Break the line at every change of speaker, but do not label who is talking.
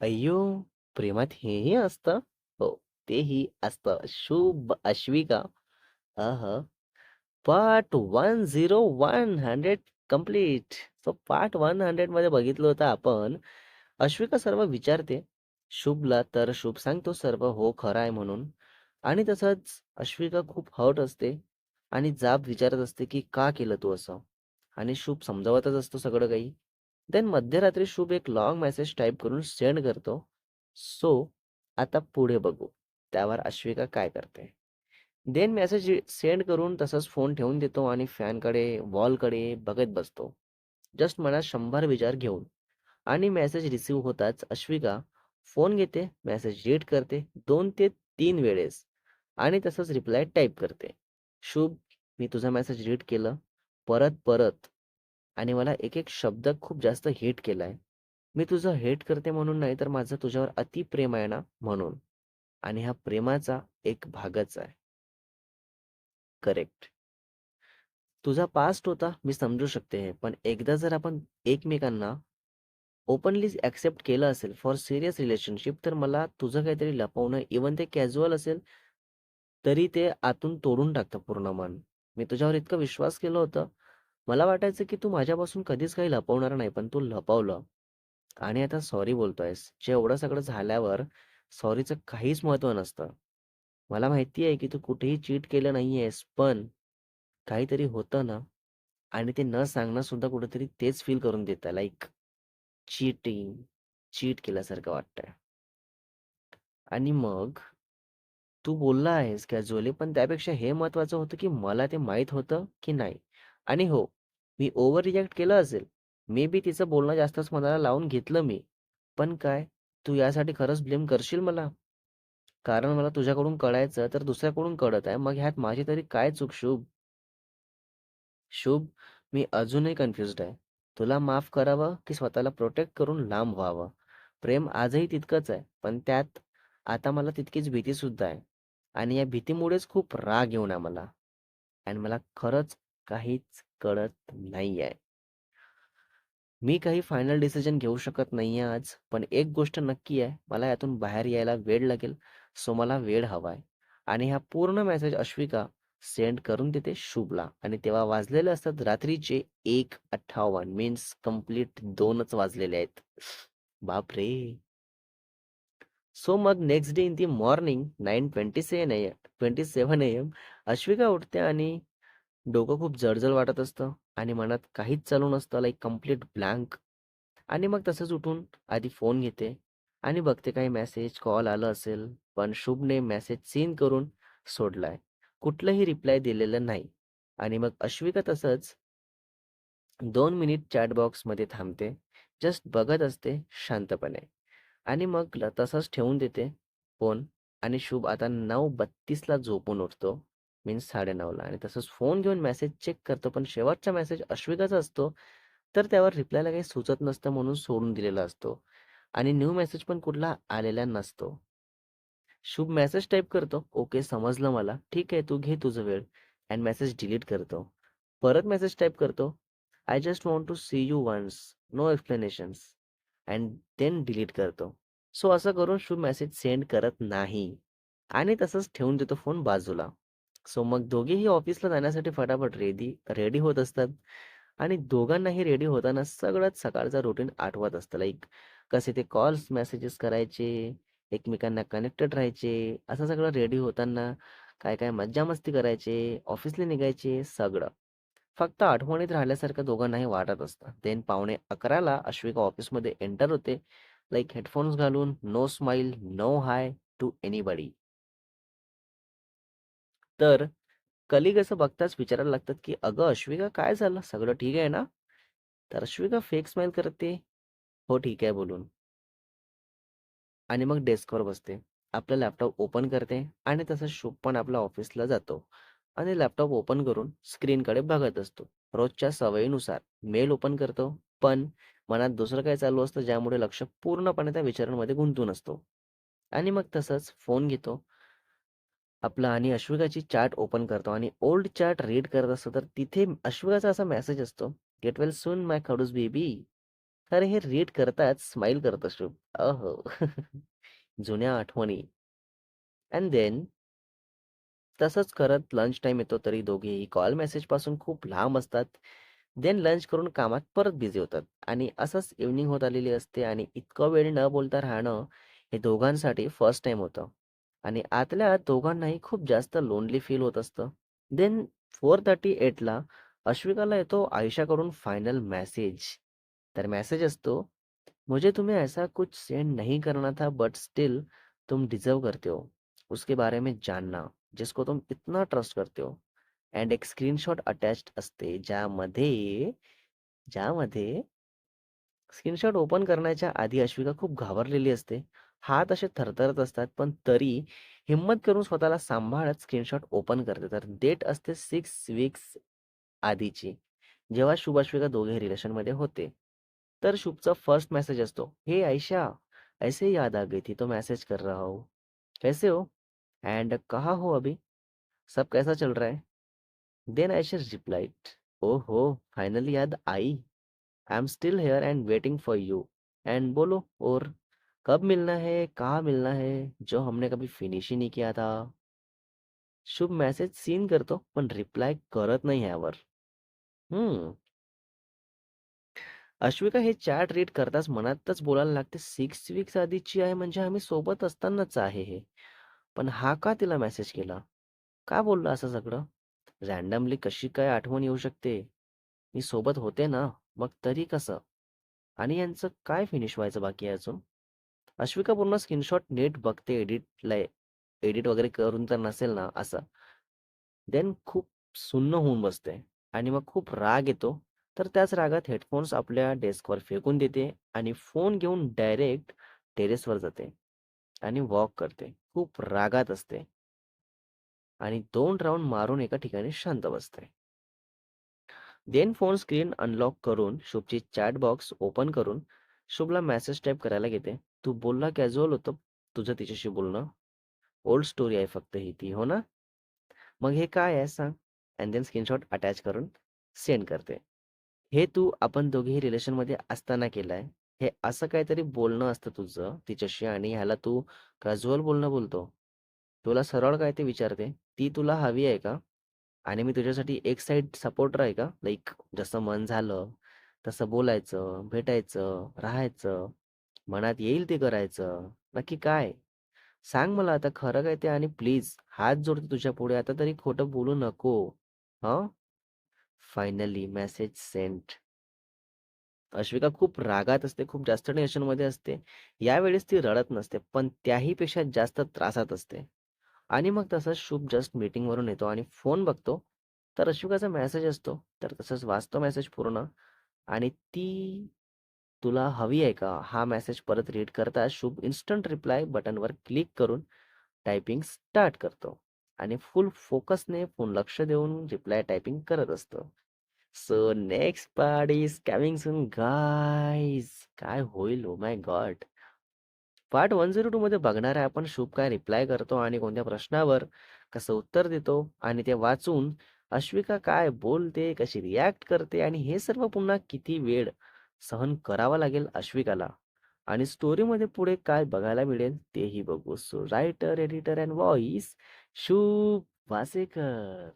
अय्यो! प्रेमात हेही असतं? हो, तेही असतं. Shubh Ashvika. Uh part 101 100 complete. So part 100 मध्ये बघितलं होतं आपण. अश्विका सर्व विचारते शुभला, तर शुभ सांगतो सर्व हो, खरं आहे म्हणून. आणि तसंच अश्विका खूप हर्ट असते आणि जाब विचारत असते, की "का केलं तू असं?" आणि शुभ समजावतच असतो सगळं काही. देन मध्यरात्री शुभ एक लाँग मेसेज टाईप करून सेंड करतो. सो आता पुढे बघू. त्यावर अश्विका काय करते. देन मेसेज सेंड करून तसंच फोन ठेवून देतो आणि फॅनकडे, वॉलकडे बघत बसतो. जस्ट मनात शंभर विचार घेऊन. आणि मेसेज रिसीव्ह होताच अश्विका फोन घेते, मेसेज रीड करते दोन ते तीन वेळेस आणि तसंच रिप्लाय टाईप करते. शुभ, मी तुझा मेसेज रीड केलं. परत-परत आणि मला एक-एक शब्द खूप जास्त हिट केलाय. मी तुझं हेट करते म्हणून नाही, तर माझं तुझ्यावर अति प्रेम आहे ना, म्हणून. आणि हा प्रेमाचा एक भागच आहे. करेक्ट. तुझा पास्ट होता, मी समजू शकते हे. पण एकदा जर आपण एकमेकांना ओपनली ऍक्सेप्ट केलं असेल फॉर सिरियस रिलेशनशिप, तर मला तुझं काहीतरी लपवणं, इव्हन ते कॅज्युअल असेल, तरी ते आतून तोडून टाकतं पूर्ण मन. मी तुझ्यावर इतका विश्वास केलं होतं. मला वाटायचं, की तू माझ्यापासून कधीच काही लपवणार नाही, पण तू लपवलं. आणि आता सॉरी बोलतोयस. जे एवढं सगळं झाल्यावर सॉरीचं काहीच महत्त्व नसतं. मला माहिती आहे, की तू कुठेही चीट केलं नाहीयेस, पण काहीतरी होतं ना आणि ते न सांगणं सुद्धा कुठेतरी तेच फील करून देतं लाईक चीटिंग, चीट केल्यासारखं वाटतंय. आणि मग तू बोलला आहेस कॅज्युअली, पण त्यापेक्षा हे महत्वाचं होतं, की मला ते माहीत होतं की नाही. आणि हो, मी ओव्हर रिजेक्ट केलं असेल. मे बी तिचं बोलणं जास्तच मनाला लावून घेतलं मी. पण काय, तू यासाठी खरंच ब्लेम करशील मला? कारण मला तुझ्याकडून कळायचं, तर दुसऱ्याकडून कळत आहे. मग ह्यात माझी तरी काय चूक शुभ? शुभ, मी अजूनही कन्फ्युज्ड आहे. तुला माफ करावं, की स्वतःला प्रोटेक्ट करून लांब व्हावं? प्रेम आजही तितकंच आहे, पण त्यात आता मला तितकीच भीती सुद्धा आहे. आणि या भीतीमुळेच खूप राग येऊन आहे मला. आणि मला खरंच काहीच कळत नाही आहे मी काही फायनल डिसिजन घेऊ शकत नाहीये आज. पण एक गोष्ट नक्की आहे, मला यातून बाहेर यायला वेळ लागेल. सो मला वेळ हवाय. आणि हा पूर्ण मेसेज अश्विका सेंड करून देते शुभला आणि तेव्हा वाजलेले असतात रात्रीचे 1:58 मीन्स कंप्लीट दोनच वाजलेले आहेत. बापरे! सो मग next day in the morning nine twenty seven 9:27 twenty 27 AM Ashvika उठते आणि डोकं खूप जळजळ वाटत असतं आणि मनात काहीच चालू नसतं लाईक कंप्लीट ब्लँक. आणि मग तसंच उठून आधी फोन घेते आणि बघते काही मेसेज, कॉल आलं असेल. पण शुभने मेसेज सीन करून सोडलाय. कुठलंही रिप्लाय दिलेलं नाही. आणि मग अश्विका तसंच दोन मिनिट चॅट बॉक्समध्ये थांबते. जस्ट बघत असते शांतपणे. आणि मग ल तसाच ठेवून देते फोन आणि शुभ आता नऊ बत्तीसला झोपून उठतो. मीन्स साडे नऊला आणि तसंच फोन घेऊन मेसेज चेक करतो. पण शेवटचा मेसेज अश्विकाचा असतो. तर त्यावर रिप्लायला काही सुचत नसतं म्हणून सोडून दिलेला असतो. आणि न्यू मेसेज पण कुठला आलेला नसतो. शुभ मेसेज टाइप करतो, "ओके, समजलं मला. ठीक आहे, तू घे तुझं वेळ." अँड मेसेज डिलीट करतो. परत मेसेज टाइप करतो, "I just want to see you once. No explanations." And then delete करतो. सो असं करून शुभ मेसेज सेंड करत नाही. आणि तसंच ठेवून देतो फोन बाजूला. सो मग दोघेही ऑफिसला जाण्यासाठी फटाफट रेडी रेडी होत असतात. आणि दोघांनाही रेडी होताना सगळंच सकाळचं रुटीन आठवत असतं. लाईक कसे ते कॉल्स, मेसेजेस करायचे, एकमेकांना कनेक्टेड राहायचे, असं सगळं रेडी होताना काय-काय मज्जा-मस्ती करायचे, ऑफिसला निघायचे, सगळं. फक्त आठवणीत राहिल्यासारखं दोघांनाही वाटत असतं. देन पावणे अकराला अश्विका ऑफिसमध्ये एंटर होते. लाईक हेडफोन्स घालून, no smile, no hi to anybody. तर कलिग असं बघताच विचारायला लागतात, की "अगं अश्विका काय झालं? सगळं ठीक आहे ना?" तर अश्विका फेक स्माईल करते, "हो, ठीक आहे" बोलून. आणि मग डेस्कवर बसते. आपला लॅपटॉप ओपन करते आणि तसंच शुभ पण आपल्या ऑफिसला जातो. आणि लॅपटॉप ओपन करून स्क्रीनकडे बघत असतो. रोजच्या सवयीनुसार मेल ओपन करतो, पण मनात दुसरं काही चालू असतं ज्यामुळे लक्ष पूर्णपणे त्या विचारांमध्ये गुंतून असतो. आणि मग तसंच फोन घेतो आपला आणि अश्विकाची चॅट ओपन करतो आणि ओल्ड चॅट रीड करत असतो, तर तिथे अश्विकाचा असा मेसेज असतो, "गेट वेल सून माय खडूस बेबी." अरे हे रीड करताच स्माइल करत असतो अहो! जुन्या आठवणी. अँड देन तसंच करत लंच टाईम येतो तरी दोघेही कॉल मेसेजपासून खूप लांब असतात. देन लंच करून कामात परत बिझी होतात आणि असंच इव्हनिंग होत आलेली असते आणि इतकं वेळ न बोलता राहणं हे दोघांसाठी फर्स्ट टाइम होतं आणि आतल्या आत दोघांनाही खूप जास्त लोनली फील होत असतं. देन 4:38ला अश्विकाला येतो आयुषाकडून फायनल मेसेज. तर मेसेज असतो, "मुझे तुम्हें ऐसा कुछ सेंड नहीं करना था बट स्टिल तुम डिज़र्व करते हो उसके बारे में जानना, जिसको तुम इतना ट्रस्ट करते हो." अँड एक स्क्रीनशॉट अटॅच्ड असते ज्यामध्ये ज्यामध्ये स्क्रीनशॉट ओपन करण्याच्या आधी अश्विका खूप घाबरलेली असते. हात असे थरथरत असतात, पण तरी हिम्मत करून स्वतःला सांभाळत स्क्रीनशॉट ओपन करते. तर डेट असते सिक्स वीक्स आधीची, जेव्हा शुभ अश्विका दोघे रिलेशनमध्ये होते. तर शुभचा फर्स्ट मेसेज असतो, "हे ऐशा ऐसे याद आ गई थी तो मैसेज कर रहा हूँ. कैसे हो? एंड कहाँ हो अभी? सब कैसा चल रहा है?" देन आयशा रिप्लाइड, हो फाइनली याद आई. I am still here and waiting for you. And बोलो और कब मिलना है, कहाँ मिलना है, जो हमने कभी फिनिश ही नहीं किया था." शुभ मेसेज सीन करतो, पण रिप्लाय करत नाही यावर. हं. अश्विका हे चॅट रीड करताच मनातच बोलायला लागते, "6 वीक्स आधीची आहे म्हणजे आम्ही सोबत असतानाच आहे हे. पण हा का तिला मेसेज केला? का बोलला असं सगळं? रँडमली कशी काय आठवण येऊ शकते? मी सोबत होते ना, मग तरी कसं? आणि यांचं काय फिनिश व्हायचं बाकी आहे अजून?" अश्विका पूर्ण स्क्रीनशॉट नीट बघते एडिटला एडिट वगैरे करून तर नसेल ना असं. देन खूप सुन्न होऊन बसते आणि मग खूप राग येतो. तर त्याच रागात हेडफोन्स आपल्या डेस्कवर फेकून देते आणि फोन घेऊन डायरेक्ट टेरेसवर जाते आणि वॉक करते. खूप रागात असते. आणि दोन राऊंड मारून एका ठिकाणी शांत बसते. देन फोन स्क्रीन अनलॉक करून शुभची चॅट बॉक्स ओपन करून शुभला मेसेज टाइप करायला घेते. "तू बोलला कॅज्युअल होतं तुझं तिच्याशी बोलणं. ओल्ड स्टोरी आहे फक्त ही ती, हो ना? मग हे काय आहे सांग?" अँड देन स्क्रीनशॉट अटॅच करून सेंड करते. "हे तू आपण दोघेही रिलेशनमध्ये असताना केलंय. हे असं काहीतरी बोलणं असतं तुझं तिच्याशी आणि ह्याला तू कॅज्युअल बोलणं बोलतो. तुला सरळ काय ते विचारते, ती तुला हवी आहे का? आणि मी तुझ्यासाठी एक साईड सपोर्टर आहे का? लाइक जसं मन झालं तसं बोलायचं, भेटायचं, राहायचं, मनात येईल ते करायचं. नक्की काय? सांग मला आता खरं काय ते आणि प्लीज हात जोडते तुझ्यापुढे आता तरी खोटं बोलू नको. ह फायनली मेसेज सेंट. अश्विका खूप रागात असते, खूप जास्त टेन्शनमध्ये असते. यावेळेस ती रडत नसते, पण त्याही पेक्षा जास्त त्रासात असते. आणि मग तसंच शुभ जस्ट मीटिंगवरून येतो आणि फोन बघतो, तर अश्विकाचा मेसेज असतो. तर तसंच वाचतो मेसेज पूर्ण आणि ती "तुला हवी आहे का?" हा मेसेज परत रीड करता शुभ इन्स्टंट रिप्लाय बटनवर क्लिक करून टायपिंग स्टार्ट करतो आणि फुल फोकसने फोन लक्ष देऊन रिप्लाय टायपिंग करत असतो. So next part is coming soon guys. काय होईल? Oh my god! पार्ट 102 मध्ये बघणार आहे आपण शुभ काय रिप्लाय करतो आणि कोणत्या प्रश्नावर कसं उत्तर देतो आणि ते वाचून अश्विका काय बोलते, कशी रिॲक्ट करते आणि हे सर्व पुन्हा किती वेळ सहन करावा लागेल अश्विकाला आणि स्टोरीमध्ये पुढे काय बघायला मिळेल तेही बघू. So writer, editor and voice Shubh Wasekar.